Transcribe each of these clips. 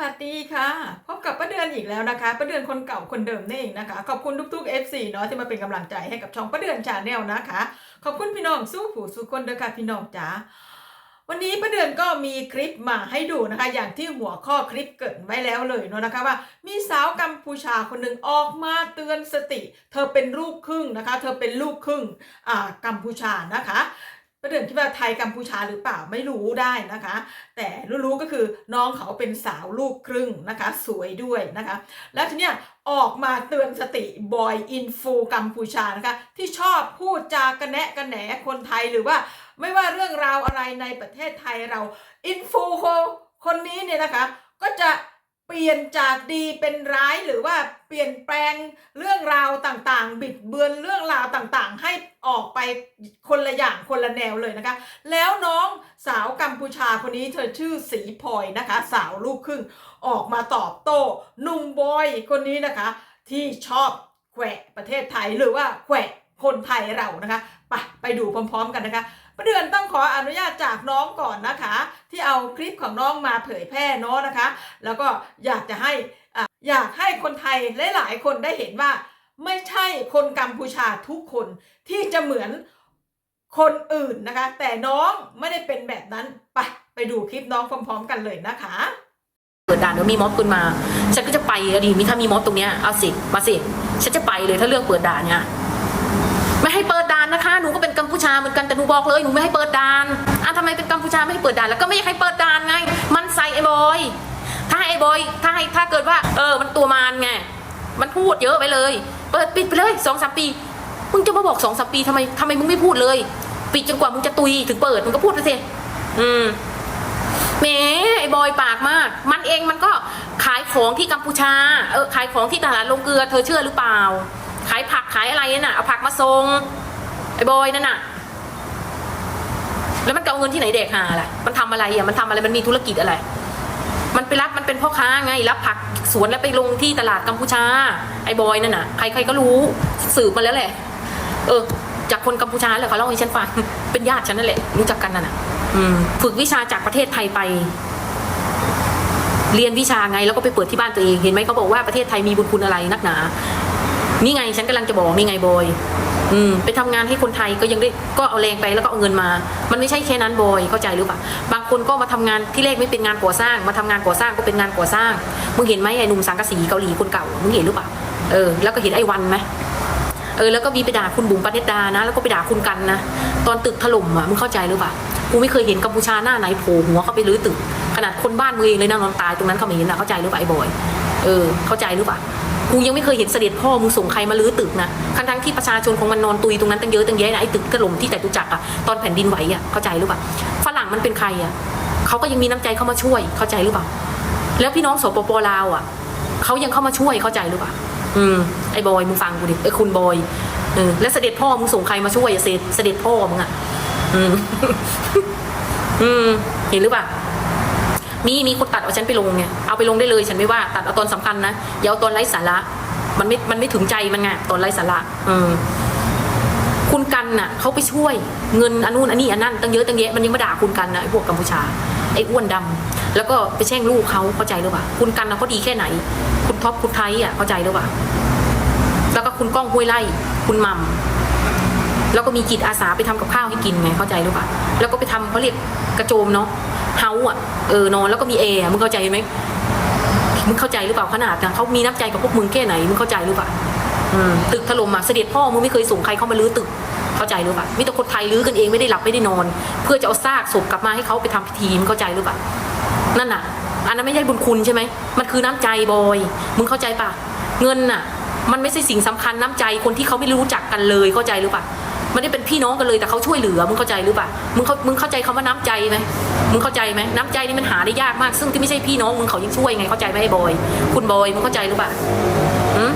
วัสดีค่ะ พบกับป้าเดือนอีกแล้วนะคะป้าเดือนคนเก่าคนเดิมนี่เองนะคะ ขอบคุณทุกๆ FC เนาะที่มาเป็นกำลังใจให้กับช่องป้าเดือนชาแนลนะคะ ขอบคุณพี่น้องสู้ผู้สู้คนเด้อค่ะพี่น้องจ๋าวันนี้ป้าเดือนก็มีคลิปมาให้ดูนะคะ อย่างที่หัวข้อคลิปเกิดไว้แล้วเลยเนาะนะคะว่า มีสาวกัมพูชาคนหนึ่งออกมาเตือนสติ เธอเป็นลูกครึ่งนะคะ เธอเป็นลูกครึ่งอ่ากัมพูชานะคะ ประเด็นคิดว่าไทยกัมพูชาหรือเปล่าไม่รู้ได้นะคะ แต่รู้ๆก็คือน้องเขาเป็นสาวลูกครึ่งนะคะ สวยด้วยนะคะ แล้วทีเนี้ยออกมาเตือนสติบอยอินฟูกัมพูชานะคะ ที่ชอบพูดจากระแนะกระแหนคนไทยหรือว่าไม่ว่าเรื่องราวอะไรในประเทศไทยเราอินฟูคนนี้เนี่ยนะคะ ก็จะ เปลี่ยนจากดีเป็นร้ายหรือว่าเปลี่ยนแปลงเรื่องราวต่างๆ บิดเบือนเรื่องราวต่างๆ ให้ออกไปคนละอย่างคนละแนวเลยนะคะ แล้วน้องสาวกัมพูชาคนนี้เธอชื่อสีพลอยนะคะ สาวลูกครึ่งออกมาตอบโต้หนุ่มบอยคนนี้นะคะ ที่ชอบแขวะประเทศไทยหรือว่าแขวะ คนไทยเรานะคะไปไปดูพร้อมๆกันนะคะประเดือนต้องขออนุญาตจากน้องก่อนนะคะ ที่เอาคลิปของน้องมาเผยแพร่เนาะนะคะ แล้วก็อยากจะให้อะอยากให้คนไทยหลายๆคนได้เห็นว่า ไม่ใช่คนกัมพูชาทุกคนที่จะเหมือนคนอื่นนะคะ แต่น้องไม่ได้เป็นแบบนั้นไปไปดูคลิปน้องพร้อมๆกันเลยนะคะเปิดด่านเดี๋ยวมีม็อบขึ้นมา ฉันก็จะไปอดีมีถ้ามีม็อบตรงเนี้ยเอาสิมาสิฉันจะไปเลยถ้าเรื่องเปิดด่านเนี่ย ไม่ให้เปิดด่านนะคะ หนูก็เป็นกัมพูชาเหมือนกันแต่หนูบอกเลยหนูไม่ให้เปิดด่านอะทำไมเป็นกัมพูชาไม่ให้เปิดด่านแล้วก็ไม่อยากให้เปิดด่านไง มันใส่ไอ้บอย ถ้าไอ้บอยถ้าให้ถ้าเกิดว่า เออ มันตัวมารไง มันพูดเยอะไปเลย เปิดปิดไปเลยสองสามปี มึงจะมาบอกสองสามปีทำไมทำไมมึงไม่พูดเลย ปิดจนกว่ามึงจะตุยถึงเปิดมึงก็พูดไปสิ อืมแหมไอ้บอยปากมาก มันเองมันก็ขายของที่กัมพูชา เออขายของที่ตลาดลงเกลือ เธอเชื่อหรือเปล่า ขายผักขายอะไรนั่นน่ะเอาผักมาส่งไอ้บอยนั่นน่ะ แล้วมันก็เอาเงินที่ไหนเด็กหาล่ะมันทำอะไรอะมันทำอะไรมันมีธุรกิจอะไร มันไปรับมันเป็นพ่อค้าไงรับผักสวนแล้วไปลงที่ตลาดกัมพูชา ไอ้บอยนั่นน่ะใครใครก็รู้สืบมาแล้วแหละ เออ จากคนกัมพูชาเลยเขาเล่าให้ฉันฟังเป็นญาติฉันนั่นแหละรู้จักกันนั่นน่ะฝึกวิชาจากประเทศไทยไป เรียนวิชาไงแล้วก็ไปเปิดที่บ้านตัวเองเห็นไหมเขาบอกว่าประเทศไทยมีบุญคุณอะไรนักหนา นี่ไงฉันกำลังจะบอกนี่ไงบอยอืมไปทำงานให้คนไทยก็ยังได้ก็เอาแรงไปแล้วก็เอาเงินมา มันไม่ใช่แค่นั้นบอยเข้าใจหรือเปล่าบางคนก็มาทำงานที่แรกไม่เป็นงานก่อสร้าง มาทำงานก่อสร้างก็เป็นงานก่อสร้างมึงเห็นไหมไอ้หนุ่มสังกะสีเกาหลีคนเก่ามึงเห็นหรือเปล่าเออแล้วก็เห็นไอ้วันไหมเออแล้วก็มีไปด่าคุณบุ๋มปนัดดานะ แล้วก็ไปด่าคุณกันนะตอนตึกถล่มอะมึงเข้าใจหรือเปล่ากูไม่เคยเห็นกัมพูชาหน้าไหนโผล่หัวเข้าไปรื้อตึกขนาดคนบ้านมึงเองเลยนะนอนตายตรงนั้นเขาไม่เห็นนะเข้าใจหรือเปล่าไอ้บอยเออเข้าใจหรือเปล่า กูยังไม่เคยเห็นเสด็จพ่อมึงส่งใครมารื้อตึกนะทั้งทั้งที่ประชาชนของมันนอนตุยตรงนั้นตั้งเยอะตั้งแยะนะไอ้ตึกถล่มที่แต่ตุจักอะตอนแผ่นดินไหวอะเข้าใจหรือเปล่าฝรั่งมันเป็นใครอะเขาก็ยังมีน้ำใจเข้ามาช่วยเข้าใจหรือเปล่าแล้วพี่น้องสปปลาวอะเขายังเข้ามาช่วยเข้าใจหรือเปล่าอืมไอ้บอยมึงฟังกูดิไอ้คุณบอยเออแล้วเสด็จพ่อมึงส่งใครมาช่วยเสด็จเสด็จพ่อมึงอะอืมอืมเห็นหรือเปล่า มีมีคนตัดเอาฉันไปลงเนี่ยเอาไปลงได้เลยฉันไม่ว่าตัดเอาตอนสำคัญนะอย่าเอาตอนไร้สาระ มันไม่มันไม่ถึงใจมันไงตอนไร้สาระอืมคุณกันน่ะเขาไปช่วยเงินอันนู้นอันนี้อันนั้นตั้งเยอะตั้งแยะมันยังมาด่าคุณกันนะไอ้พวกกัมพูชาไอ้อ้วนดำแล้วก็ไปแช่งลูกเขาเข้าใจหรือเปล่าคุณกันนะเขาดีแค่ไหน คุณท็อปคุณไทยอะเข้าใจหรือเปล่าแล้วก็คุณก้องห้วยไล่คุณมัม แล้วก็มีจิตอาสาไปทำกับข้าวให้กินไงเข้าใจหรือเปล่าแล้วก็ไปทำเขาเรียกกระโจมเนาะเฮาอะเออนอนแล้วก็มีแอร์มึงเข้าใจไหมมึงเข้าใจหรือเปล่าขนาดนะเขามีน้ำใจกับพวกมึงแค่ไหนมึงเข้าใจหรือเปล่าอืมตึกถล่มอะเสด็จพ่อมึงไม่เคยส่งใครเข้ามาลื้อตึกเข้าใจหรือเปล่ามีแต่คนไทยลื้อกันเองไม่ได้หลับไม่ได้นอน เพื่อจะเอาซากศพกลับมาให้เขาไปทำพิธีมึงเข้าใจหรือเปล่านั่นน่ะ อันนั้นไม่ใช่บุญคุณใช่ไหมมันคือน้ำใจบอยมึงเข้าใจป่ะเงินน่ะ มันไม่ใช่สิ่งสำคัญน้ำใจคนที่เขาไม่รู้จักกันเลยเข้าใจหรือเปล่า ไม่ได้เป็นพี่น้องกันเลยแต่เขาช่วยเหลือมึงเข้าใจหรือเปล่ามึงเขามึงเข้าใจคำว่าน้ำใจไหมมึงเข้าใจไหมน้ำใจนี่มันหาได้ยากมาก ซึ่งที่ไม่ใช่พี่น้องมึงเขายังช่วยไงเข้าใจไหมไอ้บอย คุณบอยมึงเข้าใจหรือเปล่าอืม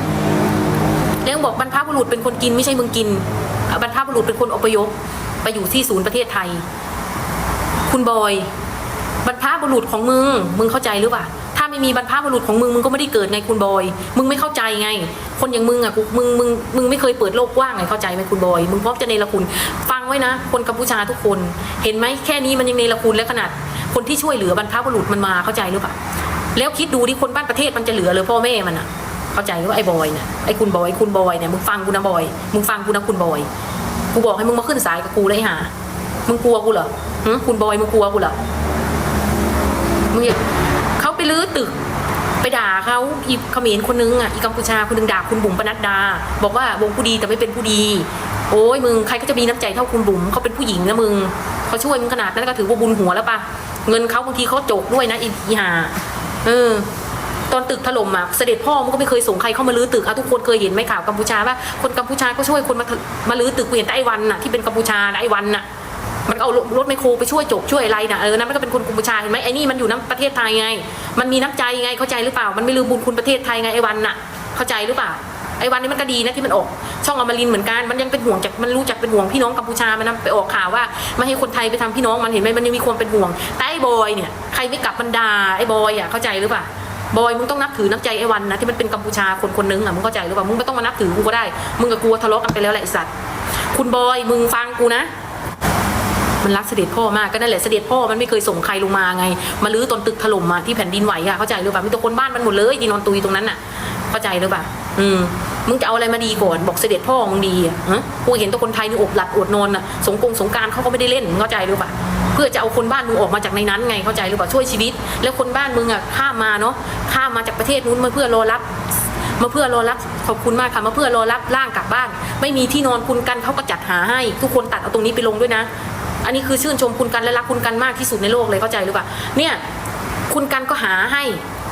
แล้วบอกบรรพบุรุษเป็นคนกินไม่ใช่มึงกินบรรพบุรุษเป็นคนอพยพไปอยู่ที่ศูนย์ประเทศไทย คุณบอย บรรพบุรุษของมึงมึงเข้าใจหรือเปล่า ไม่มีบรรพบุรุษของมึงมึงก็ไม่ได้เกิดไงคุณบอย มึงไม่เข้าใจไง คนอย่างมึงอะกูมึงมึงมึงไม่เคยเปิดโลกกว้างไงเข้าใจไหมคุณบอย มึงพร้อมจะเนรคุณฟังไว้นะ คนกัมพูชาทุกคน เห็นไหมแค่นี้มันยังเนรคุณและขนาด คนที่ช่วยเหลือบรรพบุรุษมันมาเข้าใจหรือเปล่าแล้วคิดดูดิคนบ้านประเทศมันจะเหลือเลยพ่อแม่มันอะ เข้าใจว่าไอ้บอยเนี่ยไอ้คุณบอยคุณบอยเนี่ยมึงฟังกูนะบอยมึงฟังกูนะคุณบอยกูบอกให้มึงมาขึ้นสายกับกูเลยหามึงกลัวกูเหรอหึคุณบอยมึงกลัวกูเหรอมึงอย่า ไปลื้อตึก ไปด่าเขาอีเขมรคนนึงอะอีกัมพูชาคนนึงด่าคุณบุ๋มปนัดดา บอกว่าวงผู้ดีแต่ไม่เป็นผู้ดี โอ้ยมึงใครก็จะมีน้ำใจเท่าคุณบุ๋มเขาเป็นผู้หญิงนะมึงเขาช่วยมึงขนาดนั้นก็ถือว่าบุญหัวแล้วปะเงินเขาบางทีเขาจกด้วยนะอีห่าเออตอนตึกถล่มอะเสด็จพ่อมันก็ไม่เคยส่งใครเข้ามาลื้อตึกอะทุกคนเคยเห็นไหมข่าวกัมพูชาว่าคนกัมพูชาก็ช่วยคนมามาลื้อตึกกูเห็นแต่ไอ้วันน่ะที่เป็นกัมพูชาน่ะไอ้วันน่ะมันเอารถไมโครไปช่วยจกช่วยอะไรนะเออนั่นมันก็เป็นคนกัมพูชาเห็นไหมไอ้นี่มันอยู่น้ำประเทศไทยไง มันมีน้ำใจไงเข้าใจหรือเปล่า มันไม่ลืมบุญคุณประเทศไทยไงไอ้วันน่ะ เข้าใจหรือเปล่าไอ้วันนี้มันก็ดีนะที่มันออก ช่องอมรินเหมือนกันมันยังเป็นห่วงจากมันรู้จักเป็นห่วงพี่น้องกัมพูชามันนะไปออกข่าวว่าไม่ให้คนไทยไปทำพี่น้องมันเห็นไหมมันยังมีความเป็นห่วงแต่ไอ้บอยเนี่ยใครไม่กลับมันดาไอ้บอยอะเข้าใจหรือเปล่าบอยมึงต้องนับถือน้ำใจไอ้วันนะที่มันเป็นกัมพูชาคนคนนึงอะมึงเข้าใจหรือเปล่ามึงไม่ต้องมานับถือกูก็ได้ มึงกับกูทะเลาะกันไปแล้วแหละไอ้สัตว์คุณบอยมึงฟังกูนะ มันรักเสด็จพ่อมากก็นั่นแหละเสด็จพ่อมันไม่เคยส่งใครลงมาไง มาลื้อตนตึกถล่มมาที่แผ่นดินไหวอะเข้าใจหรือเปล่ามีแต่คนบ้านมันหมดเลยที่นอนตุยตรงนั้นน่ะเข้าใจหรือเปล่าอืมมึงจะเอาอะไรมาดีก่อนบอกเสด็จพ่อมึงดีอะฮะกูเห็นตัวคนไทยนี่อบหลัดอดนอนอะสงกรงสงการเขาก็ไม่ได้เล่นเข้าใจหรือเปล่าเพื่อจะเอาคนบ้านมึงออกมาจากในนั้นไงเข้าใจหรือเปล่าช่วยชีวิต แล้วคนบ้านมึงอะข้ามมาเนาะข้ามมาจากประเทศนู้นมาเพื่อรอรับมาเพื่อรอรับขอบคุณมากค่ะมาเพื่อรอรับร่างกลับบ้าน ไม่มีที่นอนคุณกันเขาก็จัดหาให้ ทุกคนตัดเอาตรงนี้ไปลงด้วยนะ อันนี้คือชื่นชมคุณกันและรักคุณกันมากที่สุดในโลกเลยเข้าใจหรือเปล่าเนี่ยคุณกันก็หาให้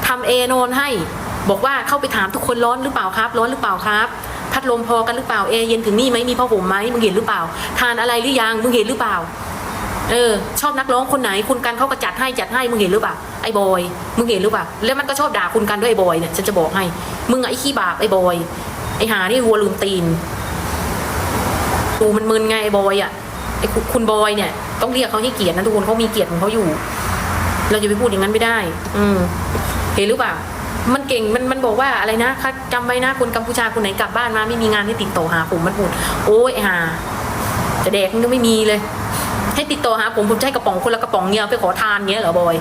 ทำเอนอนให้ บอกว่าเข้าไปถามทุกคนร้อนหรือเปล่าครับ ร้อนหรือเปล่าครับ พัดลมพอกันหรือเปล่าเอเย็นถึงนี่ไหมมีผ้าห่มไหมมึงเห็นหรือเปล่า ทานอะไรหรือยังมึงเห็นหรือเปล่าเออชอบนักร้องคนไหนคุณกันเขาก็จัดให้จัดให้มึงเห็นหรือเปล่าไอ้บอยมึงเห็นหรือเปล่าแล้วมันก็ชอบด่าคุณกันด้วยไอ้บอยเนี่ยฉันจะบอกให้ มึงไอ้ขี้บาปไอ้บอยไอ้หานี่วัวลืมตีนดูมันมึนไงไอ้บอยอะ ไอ้คุณบอยเนี่ย ต้องเรียกเขาให้เกียรตินะทุกคนเขามีเกียรติของเขาอยู่ เราจะไปพูดอย่างนั้นไม่ได้ อืมเห็นหรือเปล่า มันเก่งมันมันบอกว่าอะไรนะคะจำไว้นะคนกัมพูชาคนไหนกลับบ้านมาไม่มีงานให้ติดต่อหาผมมันพูดโอ้ยฮ่าจะแดกมันก็ไม่มีเลย ให้ติดต่อหาผมผมจะให้กระป๋องคนละกระป๋องเงี้ยไปขอทานเงี้ยเหรอบอย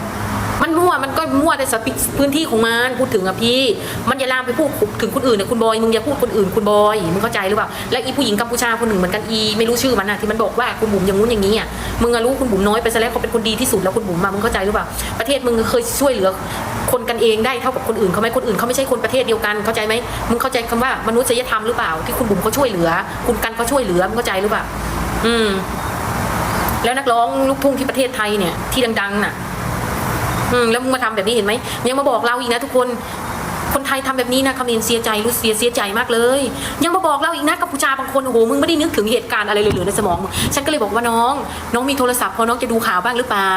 มันมั่วมันก็มั่วในสปิพื้นที่ของมันพูดถึงอะพี่ มันอย่าลามไปพูดถึงคนอื่นนะคุณบอยมึงอย่าพูดคนอื่นคุณบอยมึงเข้าใจหรือเปล่าและอีผู้หญิงกัมพูชาคนหนึ่งเหมือนกันอีไม่รู้ชื่อมันนะที่มันบอกว่าคุณบุ๋มอย่างงู้นอย่างนี้อะมึงอะรู้คุณบุ๋มน้อยไปซะแล้วเขาเป็นคนดีที่สุดแล้วคุณบุ๋มมามึงเข้าใจหรือเปล่าประเทศมึงเคยช่วยเหลือคนกันเองได้เท่ากับคนอื่นเขาไหมคนอื่นเขาไม่ใช่คนประเทศเดียวกันเข้าใจไหมมึงเข้าใจคำว่ามนุษยธรรมหรือเปล่า ที่คุณบุ๋มเขาช่วยเหลือ คุณกันเขาช่วยเหลือมึงเข้าใจหรือเปล่าอืมแล้วนักร้องลูกทุ่งที่ประเทศไทยเนี่ยที่ดังๆน่ะ แล้วมึงมาทำแบบนี้เห็นไหมยังมาบอกเราอีกนะทุกคนคนไทยทำแบบนี้นะคำเนนเสียใจรู้เสียเสียใจมากเลย ยังมาบอกเราอีกนะกัมพูชาบางคนโอ้โหมึงไม่ได้นึกถึงเหตุการณ์อะไรเลยเหลือในสมองฉันก็เลยบอกว่าน้อง น้องมีโทรศัพท์พอน้องจะดูข่าวบ้างหรือเปล่า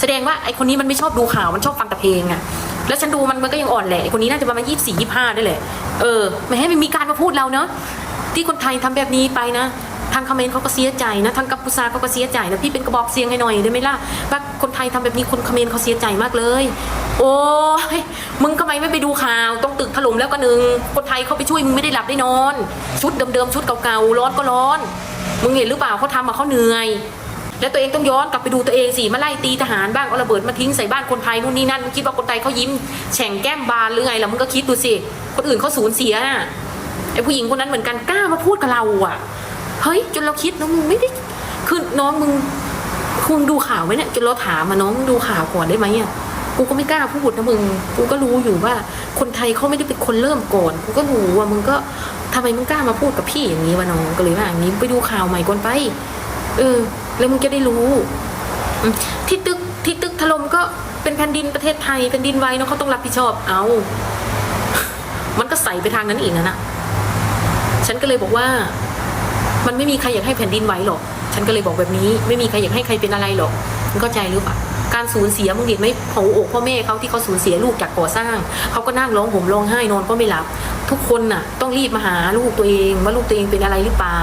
แสดงว่าไอคนนี้มันไม่ชอบดูข่าวมันชอบฟังแต่เพลงอะแล้วฉันดูมันมันก็ยังอ่อนแหละไอคนนี้น่าจะประมาณยี่สี่ยี่ห้าได้แหละเออไม่ให้มันมีการมาพูดเราเนาะที่คนไทยทำแบบนี้ไปนะางคอมเมนต์เขาก็เสียใจนะทางกัมพูชาเขาก็เสียใจนะพี่เป็นกระบอกเสียงให้หน่อยได้ไหมล่ะว่าคนไทยทำแบบนี้คนคอมเมนต์เขาเสียใจมากเลย โอ้ยมึงทำไมไม่ไปดูข่าวต้องตึกถล่มแล้วก็หนึ่งคนไทยเขาไปช่วยมึงไม่ได้หลับได้นอน ชุดเดิมๆชุดเก่าๆร้อนก็ร้อน มึงเห็นหรือเปล่าเขาทำมาเขาเหนื่อยแล้วตัวเองต้องย้อนกลับไปดูตัวเองสิมาไล่ตีทหารบ้างเอาระเบิดมาทิ้งใส่บ้านคนไทยนู่นนี่นั่นมึงคิดว่าคนไทยเขายิ้มแฉ่งแก้มบานหรือไงล่ะมึงก็คิดดูสิคนอื่นเขาสูญเสียน่ะไอ้ผู้หญิงคนนั้นเหมือนกันกล้ามาพูดกับเราอะ เฮ้ยจนเราคิดนะมึงไม่ได้คือน้องมึงคุณดูข่าวไหมเนี่ยจนเราถามมาน้องมึงดูข่าวก่อนได้ไหมอะกูก็ไม่กล้าพูดนะมึง กูก็รู้อยู่ว่า คนไทยเขาไม่ได้เป็นคนเริ่มก่อน กูก็รู้ว่ามึงก็ทำไมมึงกล้ามาพูดกับพี่อย่างนี้วะน้องก็เลยว่าอย่างนี้ไปดูข่าวใหม่ก่อนไป เออ แล้วมึงจะได้รู้ที่ตึกที่ตึกถล่มก็เป็นแผ่นดินประเทศไทยแผ่นดินไหวเนาะเขาต้องรับผิดชอบ เอามันก็ใส่ไปทางนั้นอีกนะนะฉันก็เลยบอกว่า มันไม่มีใครอยากให้แผ่นดินไหวหรอก ฉันก็เลยบอกแบบนี้ ไม่มีใครอยากให้ใครเป็นอะไรหรอกมึงเข้าใจหรือเปล่าการสูญเสียมึงเห็นไหมหัวอกพ่อแม่เขาที่เขาสูญเสียลูกจากก่อสร้าง เขาก็นั่งร้องห่มร้องไห้นอนก็ไม่หลับ ทุกคนน่ะ ต้องรีบมาหาลูกตัวเองว่าลูกตัวเองเป็นอะไรหรือเปล่า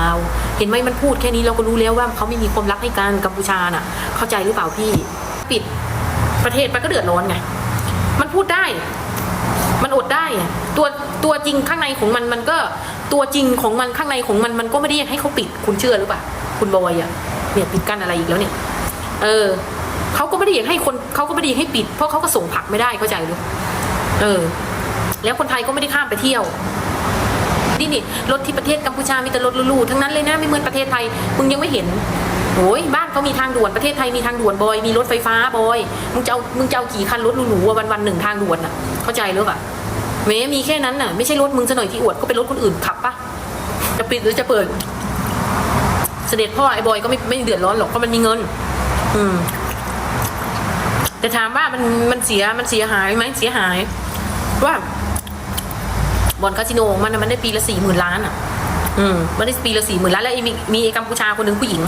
เห็นไหมมันพูดแค่นี้เราก็รู้แล้วว่าเขาไม่มีความรักให้กันกัมพูชาน่ะ เข้าใจหรือเปล่าพี่ ปิดประเทศมันก็เดือดร้อนไง มันพูดได้ มันอดได้ตัว ตัวจริงข้างในของมันมันก็ตัวจริงของมันข้างในของมันมันก็ไม่ได้อยากให้เขาปิดคุณเชื่อหรือเปล่าคุณบอยอะเนี่ยปิดกั้นอะไรอีกแล้วเนี่ย เออเขาก็ไม่ได้อยากให้คนเขาก็ไม่ได้อยากให้ปิด เพราะเขาก็ส่งผักไม่ได้เข้าใจหรือเออ แล้วคนไทยก็ไม่ได้ข้ามไปเที่ยวนี่นี่รถที่ประเทศกัมพูชามีแต่รถหรูๆทั้งนั้นเลยนะไม่เหมือนประเทศไทยมึงยังไม่เห็นโอ้ยบ้านเขามีทางด่วนประเทศไทยมีทางด่วนบอยมีรถไฟฟ้าบอยมึงจะเอามึงจะเอากี่คันรถหรูๆวันวันๆหนึ่งทางด่วนอะ เข้าใจหรือเปล่า แม้มีแค่นั้นน่ะ ไม่ใช่รถมึงซะหน่อยที่อวดก็เป็นรถคนอื่นขับปะจะปิดหรือจะเปิด เสด็จพ่อไอ้บอยก็ไม่ไม่เดือดร้อนหรอกเพราะมันมีเงิน อืม แต่ถามว่ามันมันเสียมันเสียหายไหมเสียหาย ว่าบอลคาสิโนมันมันได้ปีละสี่หมื่นล้านอะ อืมมันได้ปีละสี่หมื่นล้านแล้วไอ้มีมีไอ้กัมพูชาคนหนึ่งผู้หญิง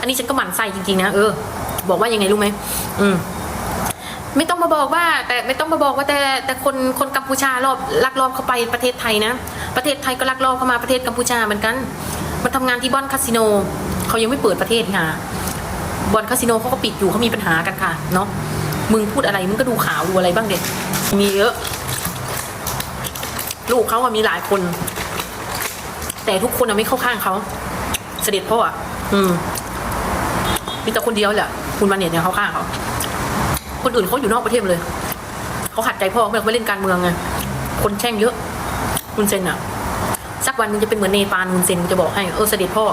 อันนี้ฉันก็หมั่นไส้จริงๆนะเออบอกว่ายังไงรู้ไหมอืม ไม่ต้องมาบอกว่า แต่ไม่ต้องมาบอกว่าแต่แต่คนคนกัมพูชารอบลักลอบเข้าไปประเทศไทยนะ ประเทศไทยก็ลักลอบเข้ามาประเทศกัมพูชาเหมือนกันมาทำงานที่บ่อนคาสิโนเขายังไม่เปิดประเทศค่ะบ่อนคาสิโนเขาก็ปิดอยู่เขามีปัญหากันค่ะเนาะมึงพูดอะไรมึงก็ดูข่าวดูอะไรบ้างเด็กมีเยอะ ลูกเขาอะมีหลายคน แต่ทุกคนอะไม่เข้าข้างเขาเสด็จพ่ออะอืมมีแต่คนเดียวแหละคุณมาเน็ตเนี่ยเข้าข้างเขา คนอื่นเขาอยู่นอกประเทศเลย เขาขัดใจพ่อไม่เขาไม่เล่นการเมืองไง คนแช่งเยอะคุณเซนอะสักวันนึงจะเป็นเหมือนเนปาลคุณเซนจะบอกให้เออเสด็จพ่อ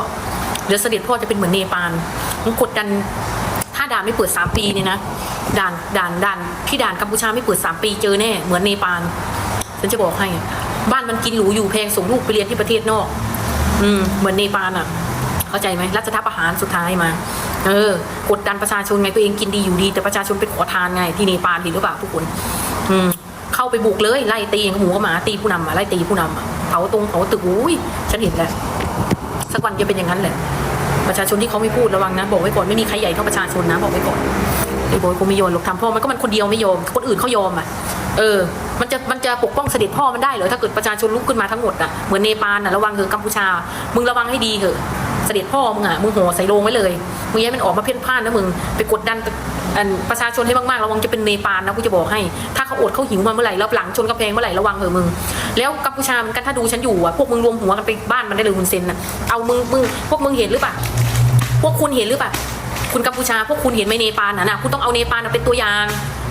เดี๋ยวเสด็จพ่อจะเป็นเหมือนเนปาลมันกดดัน ถ้าด่านไม่เปิดสามปีเนี่ยนะ ด่านด่านด่านที่ด่านกัมพูชาไม่เปิดสามปีเจอแน่เหมือนเนปาลฉันจะบอกให้ บ้านมันกินหรูอยู่แพงส่งลูกไปเรียนที่ประเทศนอก อืมเหมือนเนปาลอะ เข้าใจไหมรัฐประหารสุดท้ายมา เออกดดันประชาชนไงตัวเองกินดีอยู่ดี แต่ประชาชนเป็นขอทานไงที่เนปาลเห็นหรือเปล่าทุกคนอืมเข้าไปบุกเลยไล่ตีองหมูกับหมาตีผู้นำอะไล่ตีผู้นำเผาตรงเผาตึกอุ้ยฉันเห็นแล้วสักวันจะเป็นอย่างนั้นแหละ ประชาชนที่เขาไม่พูดระวังนะบอกไว้ก่อนไม่มีใครใหญ่เท่าประชาชนนะบอกไว้ก่อนไอ้โบอยคงไม่ยอมหรอกทำพ่อมันก็มันคนเดียวไม่ยอมคนอื่นเขายอมอะเออ มันจะมันจะปกป้องเสด็จพ่อมันได้เหรอถ้าเกิดประชาชนลุกขึ้นมาทั้งหมดอะเหมือนเนปาลอะระวังเถอะกัมพูชา มึงระวังให้ดีเถอะ สด็จพ่อมึงอะมึงโห่ใส่โลงไว้เลยมึงย้ายมันออกมาเพ่นพ่านนะมึงไปกดดันอันประชาชนให้มากๆระวังจะเป็นเนปาลนะกูจะบอกให้ ถ้าเขาอดเขาหิวมาเมื่อไหร่แล้วหลังชนกำแพงเมื่อไหร่ระวังเถอะมึง แล้วกัมพูชาเหมือนกันถ้าดูฉันอยู่อะพวกมึงรวมหัวกันไปบ้านมันได้เลยคุณเซนอะเอามึงมึงพวกมึงเห็นหรือเปล่าพวกคุณเห็นหรือเปล่าคุณกัมพูชาพวกคุณเห็นไหมเนปาลน่ะนะคุณต้องเอาเนปาลเป็นตัวอย่าง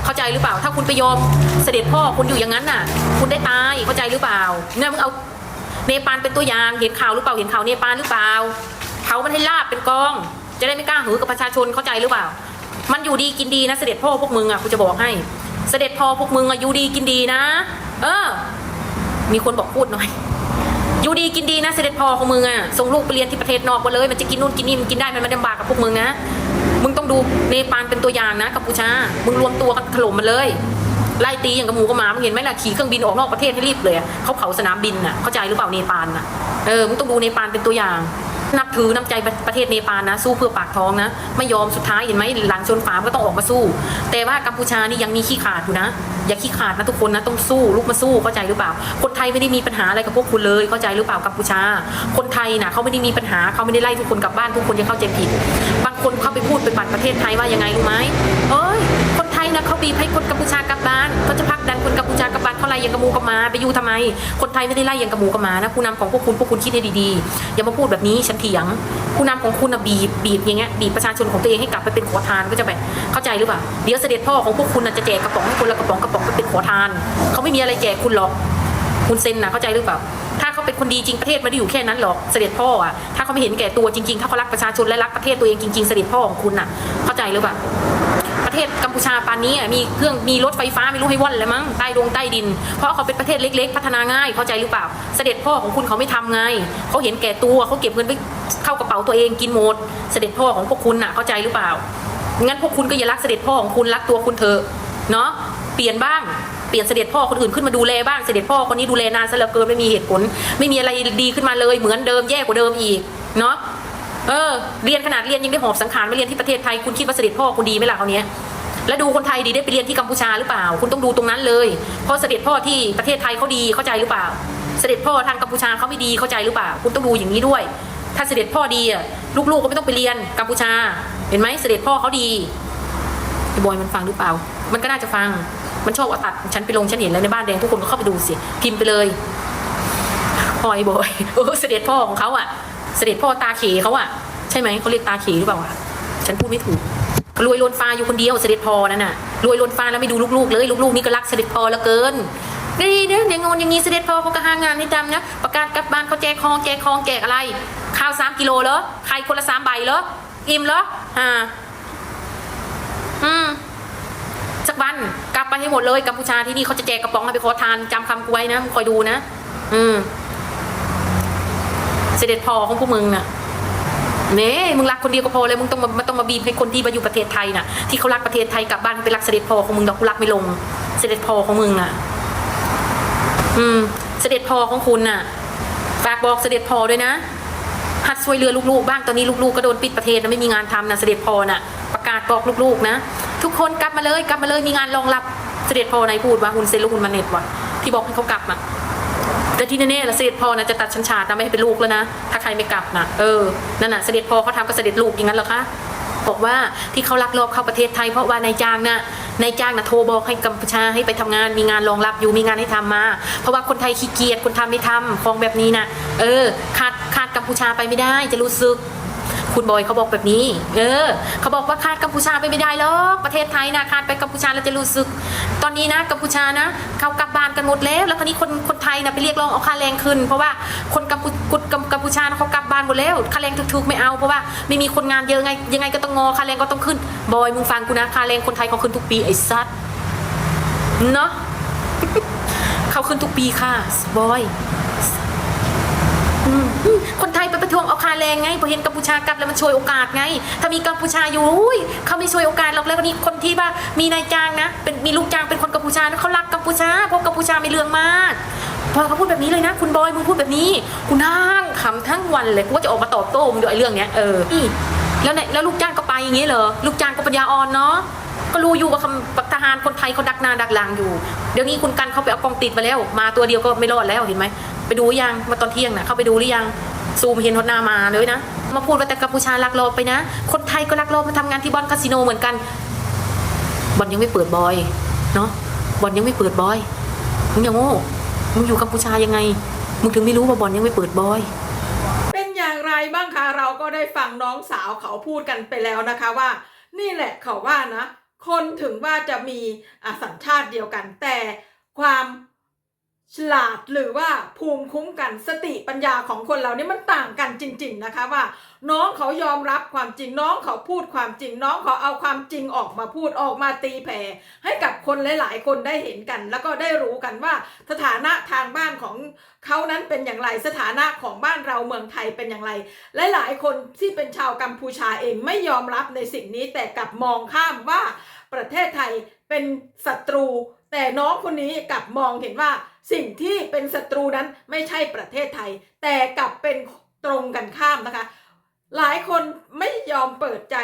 เข้าใจหรือเปล่า ถ้าคุณไปยอมเสด็จพ่อคุณอยู่อย่างนั้นน่ะ คุณได้ตายเข้าใจหรือเปล่าเนี่ยมึงเอาเนปาลเป็นตัวอย่างเห็นข่าวหรือเปล่าเห็นข่าวเนปาลหรือเปล่า ผามันให้ลาบเป็นกอง จะได้ไม่กล้าหือกับประชาชนเข้าใจหรือเปล่า มันอยู่ดีกินดีนะเสด็จพ่อพวกมึงอะกูจะบอกให้ เสด็จพ่อพวกมึงอะอยู่ดีกินดีนะ เออ มีคนบอกพูดหน่อยอยู่ดีกินดีนะเสด็จพ่อของมึงอะส่งลูกไปเรียนที่ประเทศนอกมาเลย มันจะกินนู่นกินนี่มันกินได้มันไม่ลำบากกับพวกมึงนะมึงต้องดูเนปาลเป็นตัวอย่างนะกัมพูชา มึงรวมตัวกันถล่มมันเลยไล่ตีอย่างกับหมูกับหมามึงเห็นไหมล่ะขี่เครื่องบินออกนอกประเทศให้รีบเลยเขาเผาสนามบินน่ะเข้าใจหรือเปล่าเนปาลน่ะเออมึงต้องดูเนปาลเป็นตัวอย่าง นับถือน้ำใจประเทศเนปาลนะ สู้เพื่อปากท้องนะ ไม่ยอมสุดท้ายเห็นไหมหลังชนฝาก็ต้องออกมาสู้ แต่ว่ากัมพูชานี่ยังมีขี้ขาดอยู่นะ อย่าขี้ขาดนะทุกคนนะต้องสู้ลุกมาสู้เข้าใจหรือเปล่า คนไทยไม่ได้มีปัญหาอะไรกับพวกคุณเลยเข้าใจหรือเปล่ากัมพูชา คนไทยนะเขาไม่ได้มีปัญหาเขาไม่ได้ไล่ทุกคนกลับบ้านทุกคนยังเข้าใจผิดบางคนเขาไปพูดไปปั่นประเทศไทยว่ายังไงรู้ไหมเอ้ย คนไทยนะเขาบีบให้คนกัมพูชากลับบ้านเขาจะพักดันคนกัมพูชากลับบ้านเขาไล่ยังกระมูกระมาไปอยู่ทำไม คนไทยไม่ได้ไล่ยังกระมูกระมานะผู้นำของพวกคุณพวกคุณคิดให้ดีๆ อย่ามาพูดแบบนี้ฉันเถียง ผู้นำของคุณนะบีบบีบอย่างเงี้ยบีบประชาชนของตัวเองให้กลับไปเป็นขอทานก็จะแบบเข้าใจหรือเปล่าเดี๋ยวเสด็จพ่อของพวกคุณนะจะแจกกระป๋องให้คนละกระป๋องกระป๋องไปเป็นขอทานเขาไม่มีอะไรแจกคุณหรอกคุณเซนนะเข้าใจหรือเปล่าถ้าเขาเป็นคนดีจริงประเทศไม่ได้อยู่แค่นั้นหรอกเสด็จพ่ออะถ้าเขาไม่เห็นแก่ตัวจริงๆ ถ้าเขารักประชาชนและรักประเทศตัวเองจริงๆเสด็จพ่อของคุณน่ะ เข้าใจหรือเปล่า ประเทศกัมพูชาปานนี้มีเครื่องมีรถไฟฟ้าไม่รู้ให้ว่อนเลยมั้งใต้ดงใต้ดิน เพราะเขาเป็นประเทศเล็กๆ พัฒนาง่ายเข้าใจหรือเปล่า เสด็จพ่อของคุณเขาไม่ทำไงเขาเห็นแก่ตัวเขาเก็บเงินไปเข้ากระเป๋าตัวเองกินหมด เสด็จพ่อของพวกคุณน่ะเข้าใจหรือเปล่างั้นพวกคุณก็อย่ารักเสด็จพ่อของคุณรักตัวคุณเถอะเนาะเปลี่ยนบ้างเปลี่ยนเสด็จพ่อคนอื่นขึ้นมาดูแลบ้างเสด็จพ่อคนนี้ดูแลนานซะเหลือเกินไม่มีเหตุผล ไม่มีอะไรดีขึ้นมาเลยเหมือนเดิมแย่กว่าเดิมอีกเนาะ เออ เรียนขนาดเรียนยังได้หอบสังขารมาเรียนที่ประเทศไทยคุณคิดว่าเสด็จพ่อคุณดีไหมล่ะเขาวเนี้ยแล้วดูคนไทยดีได้ไปเรียนที่กัมพูชาหรือเปล่า คุณต้องดูตรงนั้นเลยเพราะเสด็จพ่อที่ประเทศไทยเขาดีเข้าใจหรือเปล่า เสด็จพ่อทางกัมพูชาเขาไม่ดีเข้าใจหรือเปล่า คุณต้องดูอย่างนี้ด้วย ถ้าเสด็จพ่อดีอะลูกๆก็ไม่ต้องไปเรียนกัมพูชา เห็นไหมเสด็จพ่อเขาดีบอยมันฟังหรือเปล่า มันก็น่าจะฟังมันชอบเอาตัดฉันไปลงฉันเห็นแล้วในบ้านแดงทุกคนก็เข้าไปดูสิพิมพ์ไปเลยพอไอ้บอยเสด็จพ่อของเขาอะ เสด็จพ่อตาเขเขาอะใช่ไหมเขาเรียกตาเขหรือเปล่าอะฉันพูดไม่ถูกรวยล้นฟ้าอยู่คนเดียวเสด็จพ่อนั่นน่ะรวยล้นฟ้าแล้วไม่ดูลูกๆเลยลูกๆนี่ก็รักเสด็จพ่อลือเกินนี่เนี่ยอย่างงนอย่างนี้เสด็จพ่อเขาก็หางานให้ทำนะประกาศกลับบ้านเขาแจกของแจกของแจกอะไร ข้าวสามกิโลเหรอไข่คนละสามใบเหรออิ่มเหรออ่าอืมสักวันกลับไปให้หมดเลยกัมพูชาที่นี่เขาจะแจกกระป๋องให้ไปขอทานจำคำกูไว้นะคอยดูนะ อืม เสด็จพ่อของพวกมึงน่ะเน่มึงรักคนเดียวก็พอเลยมึงต้องมาต้องมาบีบให้คนที่มาอยู่ประเทศไทยน่ะ ที่เขารักประเทศไทยกลับบ้านไปรักเสด็จพ่อของมึงดอกกูรักไม่ลง เสด็จพ่อของมึงน่ะ อืม เสด็จพ่อของคุณน่ะฝากบอกเสด็จพ่อด้วยนะหัดช่วยเหลือลูกๆบ้างตอนนี้ลูกๆก็โดนปิดประเทศนะไม่มีงานทำนะเสด็จพ่อน่ะ ประกาศบอกลูกๆนะทุกคนกลับมาเลยกลับมาเลยมีงานรองรับเสด็จพ่อไหนพูดว่าคุณเซนลูกคุณมาเน็ตวะที่บอกให้เขากลับมา แต่ที่แน่ๆละเสด็จพ่อนะจะตัดชันชาตินะไม่ให้เป็นลูกแล้วนะ ถ้าใครไม่กลับนะเออ นั่นน่ะเสด็จพ่อเขาทำกับเสด็จลูกอย่างนั้นเหรอคะ บอกว่าที่เขาลักลอบเข้าประเทศไทยเพราะว่านายจ้างน่ะนายจ้างน่ะโทรบอกให้กัมพูชาให้ไปทำงานมีงานรองรับอยู่มีงานให้ทำมา เพราะว่าคนไทยขี้เกียจคนทำไม่ทำของแบบนี้นะเออขาดขาดกัมพูชาไปไม่ได้จะรู้สึกคุณบอยเขาบอกแบบนี้ เออ เขาบอกว่าคาดกัมพูชาไปไม่ได้หรอก ประเทศไทยนะคาดไปกัมพูชาแล้วจะรู้สึก ตอนนี้นะกัมพูชานะเขากลับบ้านกันหมดแล้ว แล้วคราวนี้คนคนไทยนะไปเรียกร้องเอาค่าแรงขึ้น เพราะว่าคนกัมพูกัมกัมพูชานะเขากลับบ้านหมดแล้วค่าแรงถูกๆไม่เอาเพราะว่าไม่มีคนงานเยอะไงยังไงก็ต้องงอค่าแรงก็ต้องขึ้น บอยมึงฟังกูนะค่าแรงคนไทยเขาขึ้นทุกปีไอ้ซัดเนาะเขาขึ้นทุกปีค่ะบอยคน แรงไงพอเห็นกัมพูชากลับแล้วมันช่วยโอกาสไง ถ้ามีกัมพูชาอยู่อุ้ยเขาไม่ช่วยโอกาสหรอกแล้วก็นี่คนที่ว่ามีนายจ้างนะเป็นมีลูกจ้างเป็นคนกัมพูชานะเขารักกัมพูชาเพราะกัมพูชาไม่เรื่องมากพอเขาพูดแบบนี้เลยนะ คุณบอยมึงพูดแบบนี้กูนั่งขำทั้งวันเลยกูก็จะออกมาตอบโต้มึงด้วยไอ้เรื่องเนี้ยเออนี่แล้วเนี่ยแล้วลูกจ้างก็ไปอย่างงี้เหรอลูกจ้างก็ปัญญาอ่อนเนาะก็รู้อยู่ว่าคำทหารคนไทยเขาดักหน้าดักหลังอยู่ เดี๋ยวนี้คุณกันเขาไปเอากองติดมาแล้ว มาตัวเดียวก็ไม่รอดแล้วเห็นไหมไปดูยังมาตอนเที่ยงนะเข้าไปดูหรือยัง ซูมเห็นหดหน้ามาเลยนะ มาพูดว่าแต่กัมพูชาลักลอบไปนะ คนไทยก็ลักลอบมาทำงานที่บอลคาสิโนเหมือนกันบอลยังไม่เปิดบอยเนาะบอลยังไม่เปิดบอยมึงอย่างโง่มึงอยู่กัมพูชายังไงมึงถึงไม่รู้ว่าบอลยังไม่เปิดบอยเป็นอย่างไรบ้างคะเราก็ได้ฟังน้องสาวเขาพูดกันไปแล้วนะคะว่า นี่แหละเขาว่านะ คนถึงว่าจะมีสัญชาติเดียวกันแต่ความ ฉลาดหรือว่าภูมิคุ้มกันสติปัญญาของคนเรานี่มันต่างกันจริง ๆนะคะว่า น้องเขายอมรับความจริงน้องเขาพูดความจริง น้องเขาเอาความจริงออกมาพูดออกมาตีแผ่ให้กับคนหลาย ๆ คนได้เห็นกัน แล้วก็ได้รู้กันว่า สถานะทางบ้านของเขานั้นเป็นอย่างไรสถานะของบ้านเราเมืองไทยเป็นอย่างไร หลาย ๆ คนที่เป็นชาวกัมพูชาเองไม่ยอมรับในสิ่งนี้แต่กลับมองข้ามว่าประเทศไทยเป็นศัตรู แต่น้องคนนี้กลับมองเห็นว่าสิ่งที่เป็นศัตรูนั้นไม่ใช่ประเทศไทย แต่กลับเป็นตรงกันข้ามนะคะ หลายคนไม่ยอมเปิดใจ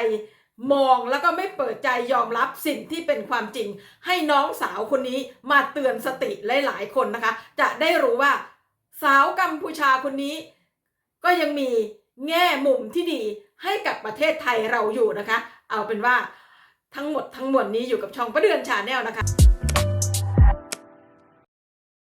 มองแล้วก็ไม่เปิดใจยอมรับสิ่งที่เป็นความจริง ให้น้องสาวคนนี้มาเตือนสติหลาย ๆ คนนะคะ จะได้รู้ว่าสาวกัมพูชาคนนี้ ก็ยังมีแง่มุมที่ดีให้กับประเทศไทยเราอยู่นะคะ เอาเป็นว่าทั้งหมดทั้งมวลนี้อยู่กับช่องประเดือนชาแนลนะคะ